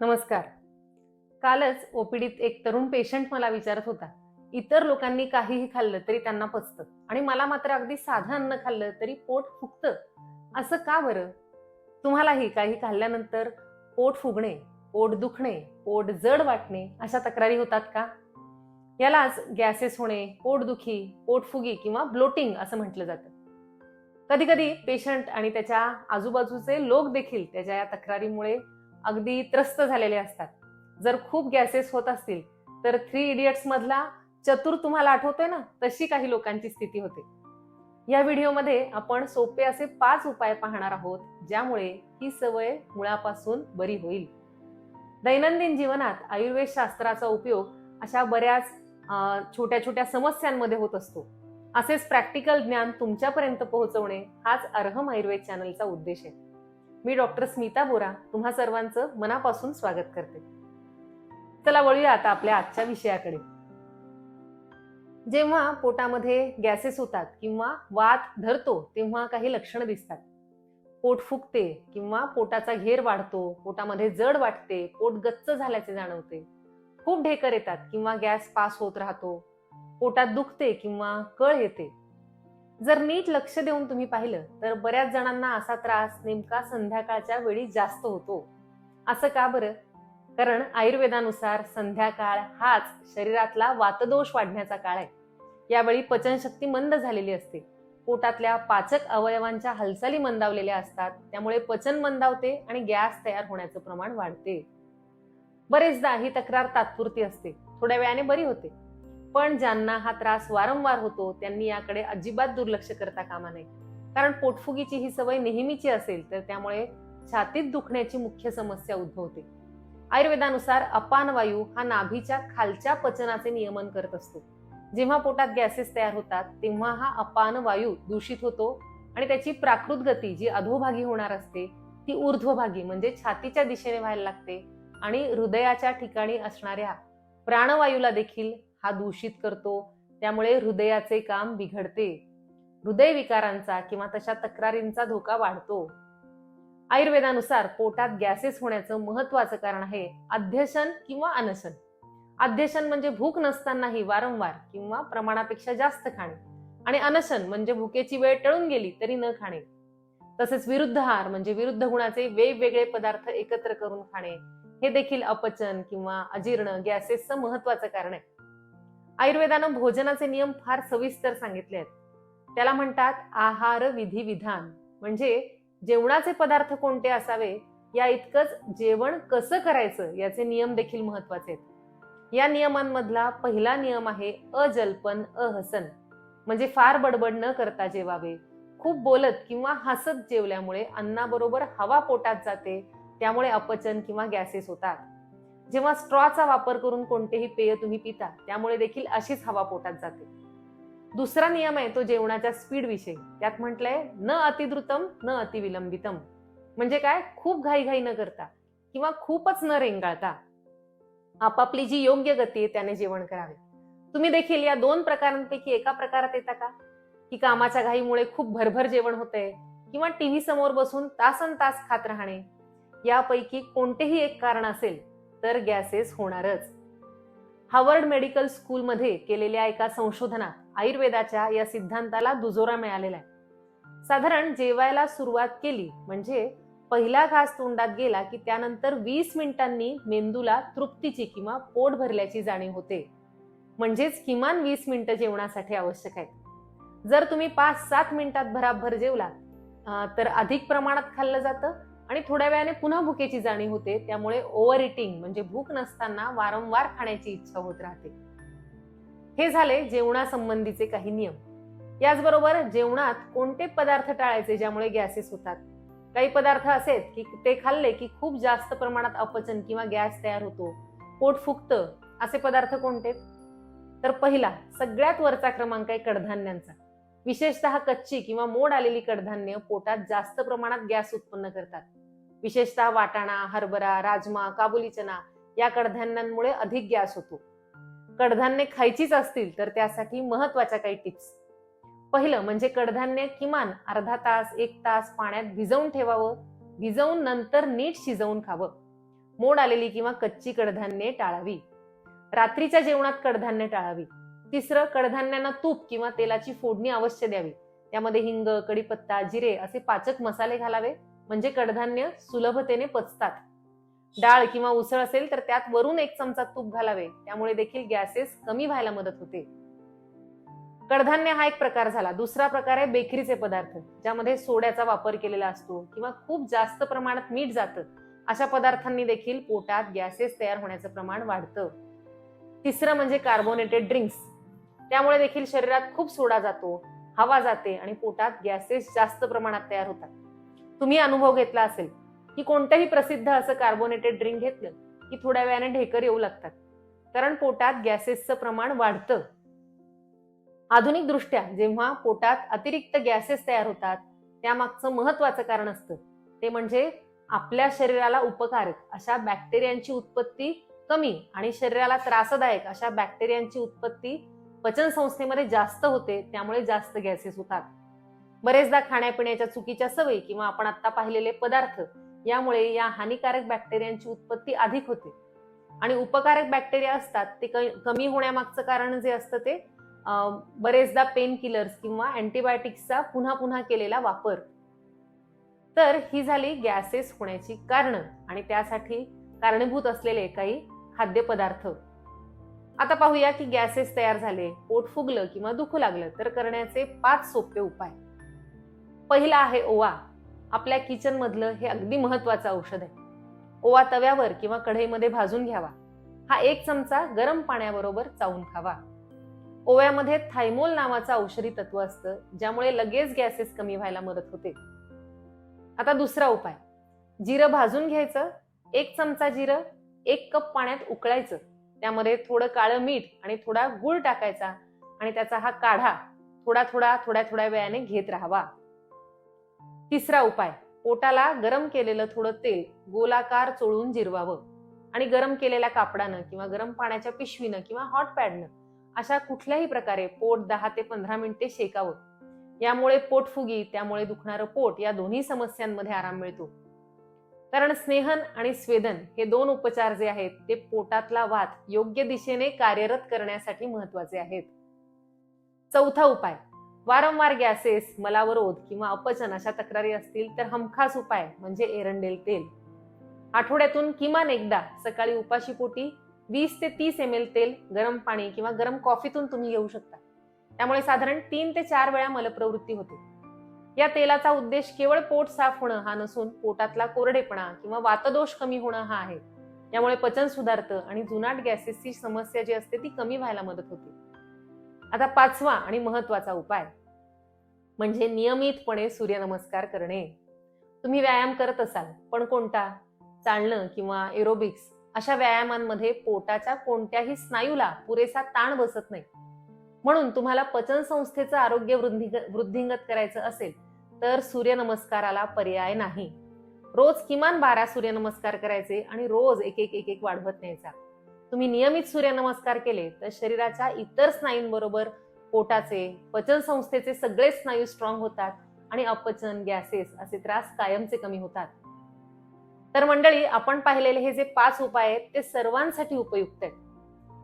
नमस्कार. कालच ओपीडीत एक तरुण पेशंट मला विचारत होता. इतर लोकांनी काहीही खाल्लं तरी त्यांना पचतं आणि मला मात्र अगदी साधं अन्न खाल्लं तरी पोट फुगतं. असं का बरं? तुम्हालाही काही खाल्ल्यानंतर पोट फुगणे पोट दुखणे पोट जड वाटणे अशा तक्रारी होतात का? यालाच गॅसेस होणे पोटदुखी पोटफुगी किंवा ब्लोटिंग असं म्हटलं जातं. कधी कधी पेशंट आणि त्याच्या आजूबाजूचे लोक देखील त्याच्या या तक्रारीमुळे अगदी त्रस्त झालेले असतात. जर खूप गॅसेस होत असतील तर थ्री इडियट्स मधला चतुर तुम्हाला आठवतोय ना? तशी काही लोकांची स्थिती होते. या व्हिडिओमध्ये आपण सोपे असे पाच उपाय पाहणार आहोत ज्यामुळे ही सवय मुळापासून बरी होईल. दैनंदिन जीवनात आयुर्वेद शास्त्राचा उपयोग अशा बऱ्याच छोट्या छोट्या समस्यांमध्ये होत असतो. असेच प्रॅक्टिकल ज्ञान तुमच्यापर्यंत पोहोचवणे हाच अर्हम आयुर्वेद चॅनलचा उद्देश आहे. मी डॉक्टर स्मिता बोरा तुम्हा सर्वांचं मनापासून स्वागत करते. चला वळूया आता आपल्या आजच्या विषयाकडे. जेव्हा पोटामध्ये गॅसेस होतात किंवा वात धरतो तेव्हा काही लक्षणं दिसतात. पोट फुगते किंवा पोटाचा घेर वाढतो पोटामध्ये जड वाटते पोट गच्च झाल्याचे जाणवते. खूप ढेकर येतात किंवा गॅस पास होत राहतो. पोटात दुखते किंवा कळ येते. जर नीट लक्ष देऊन तुम्ही पाहिलं तर बऱ्याच जणांना असा त्रास नेमका संध्याकाळच्या वेळी जास्त होतो. असं का बरं? कारण आयुर्वेदानुसार संध्याकाळ हाच शरीरातला वातदोष वाढण्याचा काळ आहे. यावेळी पचनशक्ती मंद झालेली असते. पोटातल्या पाचक अवयवांच्या हालचाली मंदावलेल्या असतात. त्यामुळे पचन मंदावते आणि गॅस तयार होण्याचं प्रमाण वाढते. बरेचदा ही तक्रार तात्पुरती असते. थोड्या वेळाने बरी होते. पण ज्यांना हा त्रास वारंवार होतो त्यांनी याकडे अजिबात दुर्लक्ष करता कामा नये. कारण पोटफुगीची ही सवय नेहमीची असेल तर त्यामुळे छातीत दुखण्याची मुख्य समस्या उद्भवते. आयुर्वेदानुसार अपान वायू हा नाभीच्या खालच्या पचनाचे नियमन करत असतो. जेव्हा पोटात गॅसेस तयार होतात तेव्हा हा अपान वायू दूषित होतो आणि त्याची प्राकृत गती जी अधोभागी होणार असते ती ऊर्ध्वभागी म्हणजे छातीच्या दिशेने व्हायला लागते आणि हृदयाच्या ठिकाणी असणाऱ्या प्राणवायूला देखील हा दूषित करतो त्यामुळे हृदयाचे काम बिघडते. हृदयविकारांचा किंवा तशा तक्रारींचा धोका वाढतो. आयुर्वेदानुसार पोटात गॅसेस होण्याचं महत्वाचं कारण आहे अध्यशन किंवा अनशन अध्यशन म्हणजे भूक नसतानाही वारंवार किंवा प्रमाणापेक्षा जास्त खाणे आणि अनशन म्हणजे भुकेची वेळ टळून गेली तरी न खाणे. तसेच विरुद्ध आहार म्हणजे विरुद्ध गुणाचे वेगवेगळे पदार्थ एकत्र करून खाणे हे देखील अपचन किंवा अजीर्ण गॅसेसचं महत्वाचं कारण आहे. आयुर्वेदानं भोजनाचे नियम फार सविस्तर सांगितले आहेत. त्याला म्हणतात आहार विधी विधान. म्हणजे जेवणाचे पदार्थ कोणते असावे या इतकंच जेवण कसं करायचं याचे नियम देखील महत्त्वाचे आहेत. या नियमांमधला पहिला नियम आहे अजल्पन अहसन. म्हणजे फार बडबड न करता जेवावे. खूप बोलत किंवा हसत जेवल्यामुळे अन्नाबरोबर हवा पोटात जाते त्यामुळे अपचन किंवा गॅसेस होतात. जेव्हा स्ट्रॉचा वापर करून कोणतेही पेय तुम्ही पिता त्यामुळे देखील अशीच हवा पोटात जाते. दुसरा नियम आहे तो जेवणाच्या स्पीड विषयी. त्यात म्हटलंय न अतिद्रुतम न अतिविलंबितम. म्हणजे काय? खूप घाईघाई न करता किंवा खूपच न रेंगाळता आपापली जी योग्य गती आहे त्याने जेवण करावे. तुम्ही देखील या दोन प्रकारांपैकी एका प्रकारात येता का? की कामाच्या घाईमुळे खूप भरभर जेवण होतंय किंवा टीव्ही समोर बसून तासन तास खात राहणे? यापैकी कोणतेही एक कारण असेल तर गॅसेस होणारच. हावर्ड मेडिकल स्कूलमध्ये केलेल्या एका संशोधनात आयुर्वेदाच्या या सिद्धांताला दुजोरा मिळालेला आहे. साधारण जेवायला सुरुवात केली म्हणजे पहिला घास तोंडात गेला की त्यानंतर वीस मिनिटांनी मेंदूला तृप्तीची किंवा पोट भरल्याची जाणीव होते. म्हणजेच किमान वीस मिनिटं जेवणासाठी आवश्यक आहेत. जर तुम्ही पाच सात मिनिटात भराभर जेवला तर अधिक प्रमाणात खाल्लं जातं. आणि थोड्या वेळाने पुन्हा भुकेची जाणीव होते. त्यामुळे ओव्हर इटिंग म्हणजे भूक नसताना वारंवार खाण्याची इच्छा होत राहते. हे झाले जेवणासंबंधीचे काही नियम. याचबरोबर जेवणात कोणते पदार्थ टाळायचे ज्यामुळे गॅसेस होतात? काही पदार्थ असे की ते खाल्ले की खूप जास्त प्रमाणात अपचन किंवा गॅस तयार होतो. पोट फुगतं असे पदार्थ कोणते? तर पहिला सगळ्यात वरचा क्रमांक आहे कडधान्यांचा. विशेषतः कच्ची किंवा मोड आलेली कडधान्य पोटात जास्त प्रमाणात गॅस उत्पन्न करतात. विशेषतः वाटाणा हरभरा राजमा काबुली चना या कडधान्यांमुळे अधिक गॅस होतो. कडधान्ये खायचीच असतील तर त्यासाठी महत्त्वाच्या काही टिप्स. पहिलं म्हणजे कडधान्य किमान अर्धा तास एक तास पाण्यात भिजवून ठेवावं. भिजवून नंतर नीट शिजवून खावं. मोड आलेली किंवा कच्ची कडधान्ये टाळावी. रात्रीच्या जेवणात कडधान्य टाळावी. तिसरं कडधान्यांना तूप किंवा तेलाची फोडणी अवश्य द्यावी. त्यामध्ये हिंग कडीपत्ता जिरे असे पाचक मसाले घालावे. म्हणजे कडधान्य सुलभतेने पचतात. डाळ किंवा उसळ असेल तर त्यात वरून एक चमचा तूप घालावे. त्यामुळे देखील गॅसेस कमी व्हायला मदत होते. कडधान्य हा एक प्रकार झाला. दुसरा प्रकार आहे बेकरीचे पदार्थ ज्यामध्ये सोड्याचा वापर केलेला असतो किंवा खूप जास्त प्रमाणात मीठ जातं. अशा पदार्थांनी देखील पोटात गॅसेस तयार होण्याचं प्रमाण वाढतं. तिसरं म्हणजे कार्बोनेटेड ड्रिंक्स त्यामुळे देखील शरीरात खूप सोडा जातो हवा जाते आणि पोटात गॅसेस जास्त प्रमाणात तयार होतात. तुम्ही अनुभव घेतला असेल की कोणतंही प्रसिद्ध असं कार्बोनेटेड ड्रिंक घेतलं की थोड्या वेळाने ढेकर येऊ लागतात. कारण पोटात गॅसेसचं प्रमाण वाढतं. आधुनिक दृष्ट्या जेव्हा पोटात अतिरिक्त गॅसेस तयार होतात त्यामागचं महत्वाचं कारण असतं. ते म्हणजे आपल्या शरीराला उपकारक अशा बॅक्टेरियांची उत्पत्ती कमी आणि शरीराला त्रासदायक अशा बॅक्टेरियांची उत्पत्ती पचन संस्थेमध्ये जास्त होते त्यामुळे जास्त गॅसेस होतात. बरेचदा खाण्यापिण्याच्या चुकीच्या सवयी किंवा आपण आता पाहिलेले पदार्थ यामुळे या हानिकारक बॅक्टेरियांची उत्पत्ती अधिक होते. आणि उपकारक बॅक्टेरिया असतात ते कमी होण्यामागचं कारण जे असतं ते बरेचदा पेन किलर्स किंवा अँटीबायोटिक्सचा पुन्हा पुन्हा केलेला वापर. तर ही झाली गॅसेस होण्याची कारणं आणि त्यासाठी कारणीभूत असलेले काही खाद्यपदार्थ. आता पाहूया की गॅसेस तयार झाले पोट फुगलं किंवा दुखू लागलं तर करण्याचे पाच सोपे उपाय. पहिला आहे ओवा. आपल्या किचनमधलं हे अगदी महत्वाचं औषध आहे. ओवा तव्यावर किंवा कढईमध्ये भाजून घ्यावा. हा एक चमचा गरम पाण्याबरोबर चावून खावा. ओव्यामध्ये थायमोल नावाचं औषधी तत्व असतं ज्यामुळे लगेच गॅसेस कमी व्हायला मदत होते. आता दुसरा उपाय. जिरं भाजून घ्यायचं. एक चमचा जिरं एक कप पाण्यात उकळायचं. त्यामध्ये थोडं काळं मीठ आणि थोडा गुळ टाकायचा आणि त्याचा हा काढा. थोडा थोडा थोड्या थोड्या वेळाने घेत राहावा. तिसरा उपाय पोटाला गरम केलेलं थोडं तेल गोलाकार चोळून जिरवावं. आणि गरम केलेल्या कापडानं किंवा गरम पाण्याच्या पिशवीनं किंवा हॉट पॅडनं अशा कुठल्याही प्रकारे पोट दहा ते पंधरा मिनिटे शेकावं. यामुळे पोटफुगी त्यामुळे दुखणारं पोट या दोन्ही समस्यांमध्ये आराम मिळतो. कारण स्नेहन आणि स्वेदन हे दोन उपचार जे आहेत ते पोटातला वात योग्य दिशेने कार्यरत करण्यासाठी महत्त्वाचे आहेत. चौथा उपाय वारंवार गॅसेस मलावरोध किंवा अपचन अशा तक्रारी असतील तर हमखास उपाय म्हणजे एरंडेल तेल. आठवड्यातून किमान एकदा सकाळी उपाशी पोटी वीस ते तीस एम एल तेल गरम पाणी किंवा गरम कॉफीतून तुम्ही घेऊ शकता. त्यामुळे साधारण तीन ते चार वेळा मलप्रवृत्ती होते. या तेलाचा उद्देश केवळ पोट साफ होणं हा नसून पोटातला कोरडेपणा किंवा वातदोष कमी होणं हा आहे. यामुळे पचन सुधारतं आणि जुनाट गॅसेसची समस्या जी असते ती कमी व्हायला मदत होते. आता पाचवा आणि महत्त्वाचा उपाय. म्हणजे नियमितपणे सूर्यनमस्कार करणे. तुम्ही व्यायाम करत असाल पण कोणता? चालणं किंवा एरोबिक्स अशा व्यायामांमध्ये पोटाच्या कोणत्याही स्नायूला पुरेसा ताण बसत नाही. म्हणून तुम्हाला पचन संस्थेचं आरोग्य वृद्धिंगत करायचं असेल तर सूर्यनमस्काराला पर्याय नाही. रोज किमान बारा सूर्यनमस्कार करायचे आणि रोज एक एक एक एक वाढवत न्यायचा. तुम्ही नियमित सूर्यनमस्कार केले तर शरीराच्या इतर स्नायूंबरोबर पोटाचे पचन संस्थेचे सगळे स्नायू स्ट्रॉंग होतात आणि अपचन गॅसेस असे त्रास कायमचे कमी होतात. तर मंडळी आपण पाहिलेले हे जे पाच उपाय आहेत ते सर्वांसाठी उपयुक्त आहेत.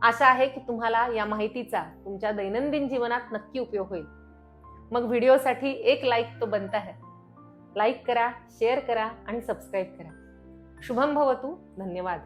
आशा आहे की तुम्हाला या माहितीचा तुमच्या दैनंदिन जीवनात नक्की उपयोग होईल. मग व्हिडिओसाठी एक लाईक तो बनता है. लाईक करा शेअर करा आणि सबस्क्राईब करा. शुभम भवतू धन्यवाद.